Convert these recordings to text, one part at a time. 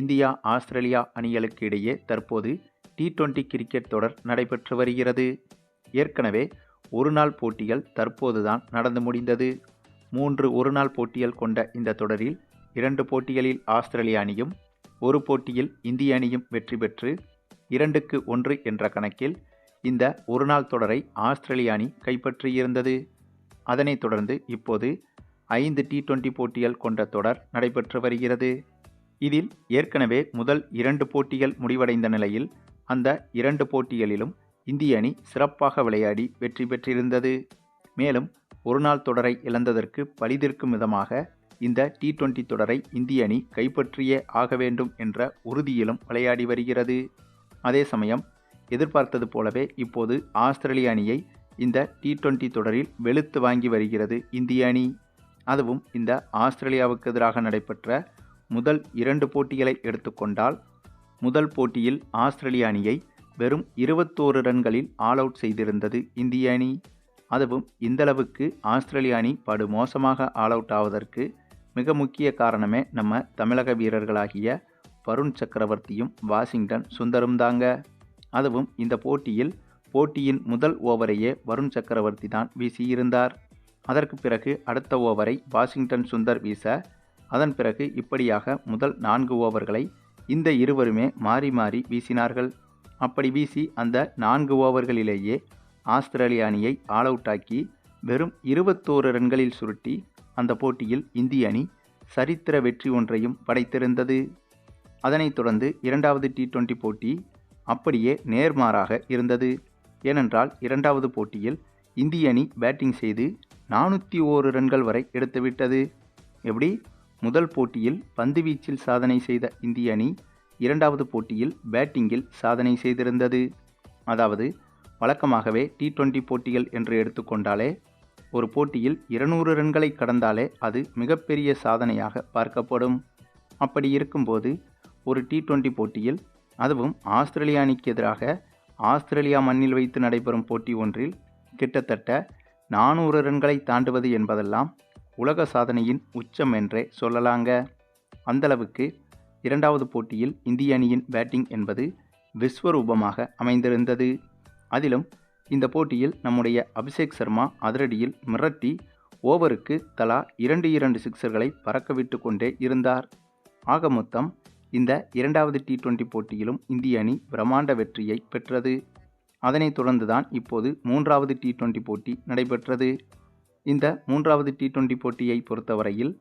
India Australia அணிகளுக்கு இடையே தற்போது டி டுவெண்டி கிரிக்கெட் தொடர் நடைபெற்று வருகிறது. ஏற்கனவே ஒருநாள் போட்டிகள் தற்போதுதான் நடந்து முடிந்தது. மூன்று ஒருநாள் போட்டிகள் கொண்ட இந்த தொடரில் இரண்டு போட்டிகளில் ஆஸ்திரேலிய அணியும் ஒரு போட்டியில் இந்திய அணியும் வெற்றி பெற்று இரண்டுக்கு ஒன்று என்ற கணக்கில் இந்த ஒருநாள் தொடரை ஆஸ்திரேலிய அணி கைப்பற்றியிருந்தது அதனைத் தொடர்ந்து இப்போது ஐந்து டி டுவெண்டி போட்டிகள் கொண்ட தொடர் நடைபெற்று வருகிறது. இதில் ஏற்கனவே முதல் இரண்டு போட்டிகள் முடிவடைந்த நிலையில் அந்த இரண்டு போட்டிகளிலும் இந்திய அணி சிறப்பாக விளையாடி வெற்றி பெற்றிருந்தது. மேலும் ஒருநாள் தொடரை இழந்ததற்கு பழிதிருக்கும் விதமாக இந்த டி டுவெண்டி தொடரை இந்திய அணி கைப்பற்றியே ஆக வேண்டும் என்ற உறுதியிலும் விளையாடி வருகிறது. அதே சமயம் எதிர்பார்த்தது போலவே இப்போது ஆஸ்திரேலிய அணியை இந்த டி டுவெண்டி தொடரில் வெளுத்து வாங்கி வருகிறது இந்திய அணி. அதுவும் இந்த ஆஸ்திரேலியாவுக்கு எதிராக நடைபெற்ற முதல் இரண்டு போட்டிகளை எடுத்துக்கொண்டால் முதல் போட்டியில் ஆஸ்திரேலிய அணியை வெறும் இருபத்தோரு ரன்களில் ஆல் அவுட் செய்திருந்தது இந்திய அணி. அதுவும் இந்தளவுக்கு ஆஸ்திரேலிய அணி படு மோசமாக ஆல் அவுட் ஆவதற்கு மிக முக்கிய காரணமே நம்ம தமிழக வீரர்களாகிய வருண் சக்கரவர்த்தியும் வாஷிங்டன் சுந்தரும் தாங்க. அதுவும் இந்த போட்டியில் போட்டியின் முதல் ஓவரையே வருண் சக்கரவர்த்தி தான் வீசியிருந்தார். அதற்கு பிறகு அடுத்த ஓவரை வாஷிங்டன் சுந்தர் வீச அதன் பிறகு இப்படியாக முதல் நான்கு ஓவர்களை இந்த இருவருமே மாறி மாறி வீசினார்கள். அப்படி வீசி அந்த நான்கு ஓவர்களிலேயே ஆஸ்திரேலிய அணியை ஆல் அவுட் ஆக்கி வெறும் இருபத்தோரு ரன்களில் சுருட்டி அந்த போட்டியில் இந்திய அணி சரித்திர வெற்றி ஒன்றையும் படைத்திருந்தது. அதனைத் தொடர்ந்து இரண்டாவது டி டுவெண்டி போட்டி அப்படியே நேர்மாறாக இருந்தது. ஏனென்றால் இரண்டாவது போட்டியில் இந்திய அணி பேட்டிங் செய்து நானூற்றி ஓரு ரன்கள் வரை எடுத்துவிட்டது. எப்படி? முதல் போட்டியில் பந்துவீச்சில் சாதனை செய்த இந்திய அணி இரண்டாவது போட்டியில் பேட்டிங்கில் சாதனை செய்திருந்தது. அதாவது வழக்கமாகவே டி டுவெண்டி போட்டிகள் என்று எடுத்துக்கொண்டாலே ஒரு போட்டியில் இருநூறு ரன்களை கடந்தாலே அது மிகப்பெரிய சாதனையாக பார்க்கப்படும். அப்படி இருக்கும்போது ஒரு டி டுவெண்டி போட்டியில் அதுவும் ஆஸ்திரேலிய அணிக்கு எதிராக ஆஸ்திரேலியா மண்ணில் வைத்து நடைபெறும் போட்டி ஒன்றில் கிட்டத்தட்ட நானூறு ரன்களை தாண்டுவது என்பதெல்லாம் உலக சாதனையின் உச்சம் என்றே சொல்லலாங்க. அந்தளவுக்கு இரண்டாவது போட்டியில் இந்திய அணியின் பேட்டிங் என்பது விஸ்வரூபமாக அமைந்திருந்தது. அதிலும் இந்த போட்டியில் நம்முடைய அபிஷேக் சர்மா அதிரடியில் மிரட்டி ஓவருக்கு தலா இரண்டு இரண்டு சிக்சர்களை பறக்கவிட்டு கொண்டே இருந்தார். ஆக மொத்தம் இந்த இரண்டாவது டி டுவெண்டி போட்டியிலும் இந்திய அணி பிரம்மாண்ட வெற்றியை பெற்றது. அதனைத் தொடர்ந்துதான் இப்போது மூன்றாவது டி டுவெண்டி போட்டி நடைபெற்றது. இந்த மூன்றாவது டி டுவெண்டி போட்டியை பொறுத்தவரையில்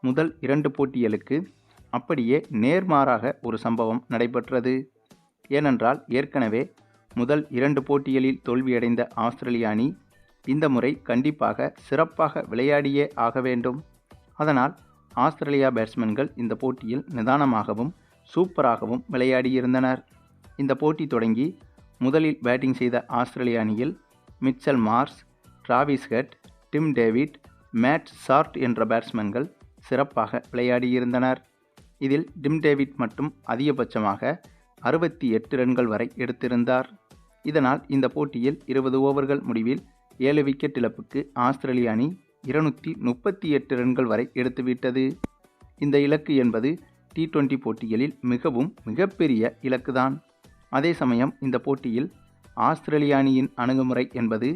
முதல் இரண்டு போட்டிகளுக்கு அப்படியே நேர்மாறாக ஒரு சம்பவம் நடைபெற்றது. ஏனென்றால் ஏற்கனவே முதல் இரண்டு போட்டிகளில் தோல்வியடைந்த ஆஸ்திரேலிய அணி இந்த முறை கண்டிப்பாக சிறப்பாக விளையாடியே ஆக வேண்டும். அதனால் ஆஸ்திரேலியா பேட்ஸ்மேன்கள் இந்த போட்டியில் நிதானமாகவும் சூப்பராகவும் விளையாடியிருந்தனர். இந்த போட்டி தொடங்கி முதலில் பேட்டிங் செய்த ஆஸ்திரேலிய அணியில் Mitchell Marsh Travis Head Tim David Matt Short என்ற பேட்ஸ்மேன்கள் சிறப்பாக விளையாடியிருந்தனர். இதில் டிம் டேவிட் மட்டும் அதிகபட்சமாக அறுபத்தி எட்டு ரன்கள் வரை எடுத்திருந்தார். இதனால் இந்த போட்டியில் இருபது ஓவர்கள் முடிவில் ஏழு விக்கெட் இழப்புக்கு ஆஸ்திரேலிய அணி இருநூற்றி முப்பத்தி எட்டு ரன்கள் வரை எடுத்துவிட்டது. இந்த இலக்கு என்பது டி டுவெண்டி போட்டிகளில் மிகவும் மிகப்பெரிய இலக்குதான். அதே சமயம் இந்த போட்டியில் ஆஸ்திரேலிய அணியின் அணுகுமுறை என்பது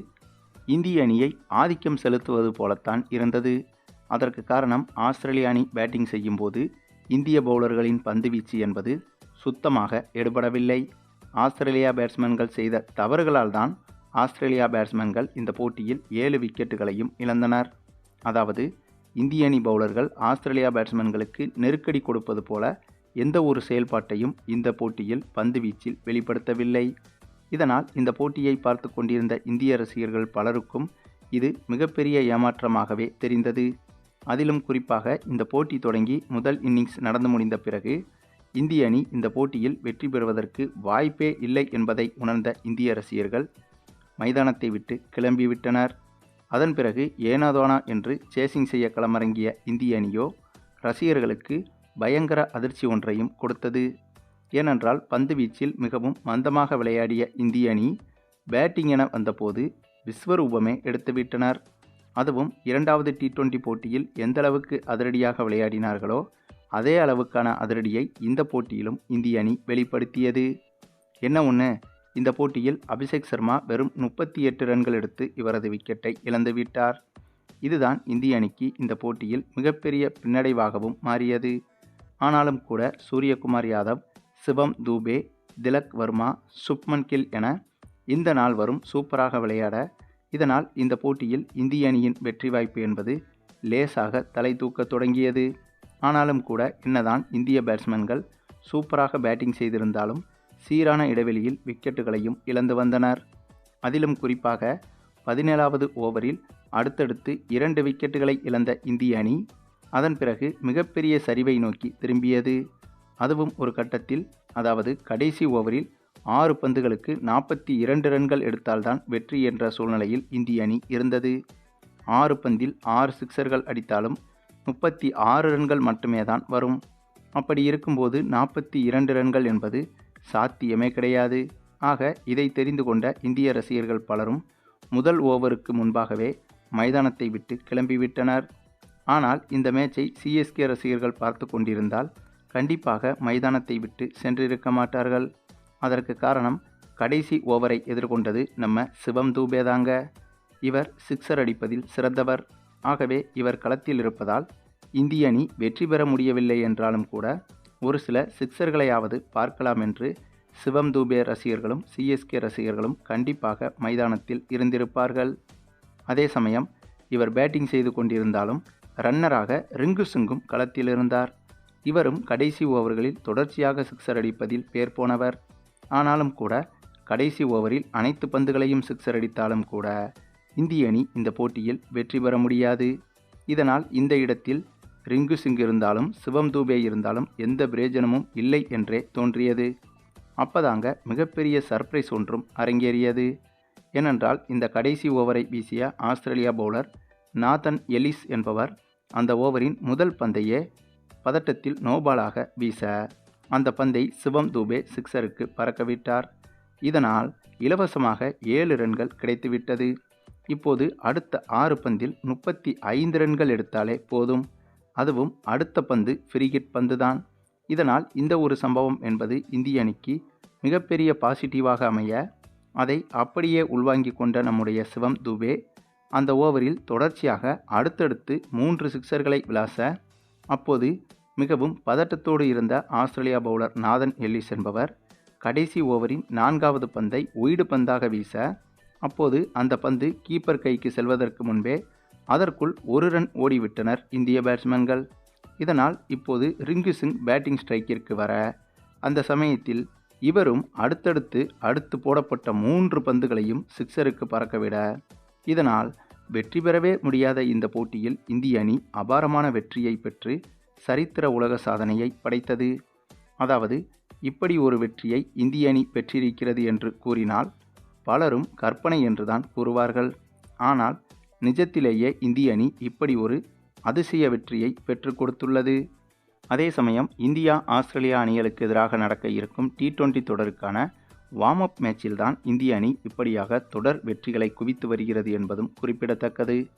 இந்திய அணியை ஆதிக்கம் செலுத்துவது போலத்தான் இருந்தது. அதற்கு காரணம் ஆஸ்திரேலிய அணி பேட்டிங் செய்யும்போது இந்திய பவுலர்களின் பந்துவீச்சு என்பது சுத்தமாக எடுபடவில்லை. ஆஸ்திரேலியா பேட்ஸ்மேன்கள் செய்த தவறுகளால் தான் ஆஸ்திரேலியா பேட்ஸ்மேன்கள் இந்த போட்டியில் ஏழு விக்கெட்டுகளையும் இழந்தனர். அதாவது இந்திய அணி பவுலர்கள் ஆஸ்திரேலியா பேட்ஸ்மேன்களுக்கு நெருக்கடி கொடுப்பது போல எந்த ஒரு செயல்பாட்டையும் இந்த போட்டியில் பந்து வீச்சில் வெளிப்படுத்தவில்லை. இதனால் இந்த போட்டியை பார்த்து கொண்டிருந்த இந்திய ரசிகர்கள் பலருக்கும் இது மிகப்பெரிய ஏமாற்றமாகவே தெரிந்தது. அதிலும் குறிப்பாக இந்த போட்டி தொடங்கி முதல் இன்னிங்ஸ் நடந்து முடிந்த பிறகு இந்திய அணி இந்த போட்டியில் வெற்றி பெறுவதற்கு வாய்ப்பே இல்லை என்பதை உணர்ந்த இந்திய ரசிகர்கள் மைதானத்தை விட்டு கிளம்பிவிட்டனர் அதன் பிறகு ஏனாதோனா என்று சேசிங் செய்ய களமிறங்கிய இந்திய அணியோ ரசிகர்களுக்கு பயங்கர அதிர்ச்சி ஒன்றையும் கொடுத்தது. ஏனென்றால் பந்து வீச்சில் மிகவும் மந்தமாக விளையாடிய இந்திய அணி பேட்டிங் என வந்தபோது விஸ்வரூபமே எடுத்துவிட்டனர் அதுவும் இரண்டாவது டி டுவெண்டி போட்டியில் எந்தளவுக்கு அதிரடியாக விளையாடினார்களோ அதே அளவுக்கான அதிரடியை இந்த போட்டியிலும் இந்திய அணி வெளிப்படுத்தியது. என்ன ஒன்று இந்த போட்டியில் அபிஷேக் சர்மா வெறும் முப்பத்தி எட்டு ரன்கள் எடுத்து இவரது விக்கெட்டை இழந்துவிட்டார் இதுதான் இந்திய அணிக்கு இந்த போட்டியில் மிகப்பெரிய பின்னடைவாகவும் மாறியது. ஆனாலும் கூட சூரியகுமார் யாதவ் சிவம் தூபே திலக் வர்மா சுப்மன் கில் என இந்த நாள் வரும் சூப்பராக விளையாட இதனால் இந்த போட்டியில் இந்திய அணியின் வெற்றி வாய்ப்பு என்பது லேசாக தலை தூக்க தொடங்கியது. ஆனாலும் கூட என்னதான் இந்திய பேட்ஸ்மேன்கள் சூப்பராக பேட்டிங் செய்திருந்தாலும் சீரான இடைவெளியில் விக்கெட்டுகளையும் இழந்து வந்தனர். அதிலும் குறிப்பாக பதினேழாவது ஓவரில் அடுத்தடுத்து இரண்டு விக்கெட்டுகளை இழந்த இந்திய அணி அதன் பிறகு மிகப்பெரிய சரிவை நோக்கி திரும்பியது. அதுவும் ஒரு கட்டத்தில் அதாவது கடைசி ஓவரில் ஆறு பந்துகளுக்கு நாற்பத்தி இரண்டு ரன்கள் எடுத்தால்தான் வெற்றி என்ற சூழ்நிலையில் இந்திய அணி இருந்தது. ஆறு பந்தில் ஆறு சிக்சர்கள் அடித்தாலும் முப்பத்தி ஆறு ரன்கள் மட்டுமே தான் வரும். அப்படி இருக்கும்போது நாற்பத்தி இரண்டு ரன்கள் என்பது சாத்தியமே கிடையாது. ஆக இதை தெரிந்து கொண்ட இந்திய ரசிகர்கள் பலரும் முதல் ஓவருக்கு முன்பாகவே மைதானத்தை விட்டு கிளம்பிவிட்டனர். ஆனால் இந்த மேட்சை சிஎஸ்கே ரசிகர்கள் பார்த்து கொண்டிருந்தால் கண்டிப்பாக மைதானத்தை விட்டு சென்றிருக்க மாட்டார்கள். அதற்கு காரணம் கடைசி ஓவரை எதிர்கொண்டது நம்ம சிவம் தூபே தாங்க. இவர் சிக்ஸர் அடிப்பதில் சிறந்தவர். ஆகவே இவர் களத்தில் இருப்பதால் இந்திய அணி வெற்றி பெற முடியவில்லை என்றாலும் கூட ஒரு சில சிக்ஸர்களையாவது பார்க்கலாம் என்று சிவம் தூபே ரசிகர்களும் சிஎஸ்கே ரசிகர்களும் கண்டிப்பாக மைதானத்தில் இருந்திருப்பார்கள். அதே சமயம் இவர் பேட்டிங் செய்து கொண்டிருந்தாலும் ரன்னராக ரிங்கு சிங்கும் களத்தில் இருந்தார். இவரும் கடைசி ஓவர்களில் தொடர்ச்சியாக சிக்ஸர் அடிப்பதில் பேர் போனவர். ஆனாலும் கூட கடைசி ஓவரில் அனைத்து பந்துகளையும் சிக்ஸர் அடித்தாலும் கூட இந்திய அணி இந்த போட்டியில் வெற்றி பெற முடியாது. இதனால் இந்த இடத்தில் ரிங்கு சிங் இருந்தாலும் சிவம் தூபே இருந்தாலும் எந்த பிரயோஜனமும் இல்லை என்றே தோன்றியது. அப்பதாங்க மிகப்பெரிய சர்ப்ரைஸ் ஒன்றும் அரங்கேறியது. ஏனென்றால் இந்த கடைசி ஓவரை வீசிய ஆஸ்திரேலியா பவுலர் நாதன் எலிஸ் என்பவர் அந்த ஓவரின் முதல் பந்தையே பதட்டத்தில் நோபாலாக வீச அந்த பந்தை சிவம் தூபே சிக்ஸருக்கு பறக்கவிட்டார். இதனால் இலவசமாக ஏழு ரன்கள் கிடைத்துவிட்டது. இப்போது அடுத்த ஆறு பந்தில் முப்பத்தி ஐந்து ரன்கள் எடுத்தாலே போதும். அதுவும் அடுத்த பந்து ஃப்ரீகிட் பந்து தான் இதனால் இந்த ஒரு சம்பவம் என்பது இந்திய அணிக்கு மிகப்பெரிய பாசிட்டிவாக அமைய அதை அப்படியே உள்வாங்கி கொண்ட நம்முடைய சிவம் துபே அந்த ஓவரில் தொடர்ச்சியாக அடுத்தடுத்து மூன்று சிக்சர்களை விளாச அப்போது மிகவும் பதட்டத்தோடு இருந்த ஆஸ்திரேலியா பவுலர் நாதன் எல்லிஸ் என்பவர் கடைசி ஓவரின் நான்காவது பந்தை ஒயிடு பந்தாக வீச அப்போது அந்த பந்து கீப்பர் கைக்கு செல்வதற்கு முன்பே அதற்குள் ஒரு ரன் ஓடிவிட்டனர் இந்திய பேட்ஸ்மேன்கள். இதனால் இப்போது ரிங்கு சிங் பேட்டிங் ஸ்ட்ரைக்கிற்கு வர அந்த சமயத்தில் இவரும் அடுத்தடுத்து அடுத்து போடப்பட்ட மூன்று பந்துகளையும் சிக்ஸருக்கு பறக்கவிட இதனால் வெற்றி பெறவே முடியாத இந்த போட்டியில் இந்திய அணி அபாரமான வெற்றியை பெற்று சரித்திர உலக சாதனையை படைத்தது. அதாவது இப்படி ஒரு வெற்றியை இந்திய அணி பெற்றிருக்கிறது என்று கூறினால் பலரும் கற்பனை என்றுதான் கூறுவார்கள். ஆனால் நிஜத்திலேயே இந்திய அணி இப்படி ஒரு அதிசய வெற்றியை பெற்றுக் கொடுத்துள்ளது. அதே சமயம் இந்தியா ஆஸ்திரேலியா அணிகளுக்கு எதிராக நடக்க இருக்கும் டி டுவெண்டி தொடருக்கான வார்ம் அப் மேட்சில்தான் இந்திய அணி இப்படியாக தொடர் வெற்றிகளை குவித்து வருகிறது என்பதும் குறிப்பிடத்தக்கது.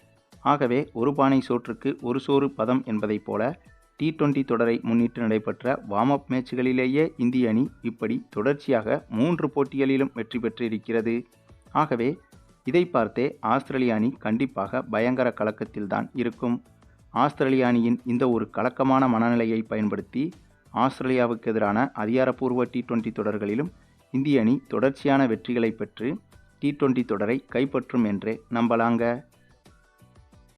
ஆகவே ஒரு பானை சோற்றுக்கு ஒரு சோறு பதம் என்பதைப் போல டி டுவெண்டி தொடரை முன்னிட்டு நடைபெற்ற வார்ம் அப் மேட்ச்களிலேயே இந்திய அணி இப்படி தொடர்ச்சியாக மூன்று போட்டிகளிலும் வெற்றி பெற்றிருக்கிறது. ஆகவே இதை பார்த்தே ஆஸ்திரேலிய அணி கண்டிப்பாக பயங்கர கலக்கத்தில்தான் இருக்கும். ஆஸ்திரேலிய அணியின் இந்த ஒரு கலக்கமான மனநிலையை பயன்படுத்தி ஆஸ்திரேலியாவுக்கு எதிரான அதிகாரப்பூர்வ டி டுவெண்டி தொடர்களிலும் இந்திய அணி தொடர்ச்சியான வெற்றிகளை பெற்று டி டுவெண்டி தொடரை கைப்பற்றும் என்றே நம்பலாங்க.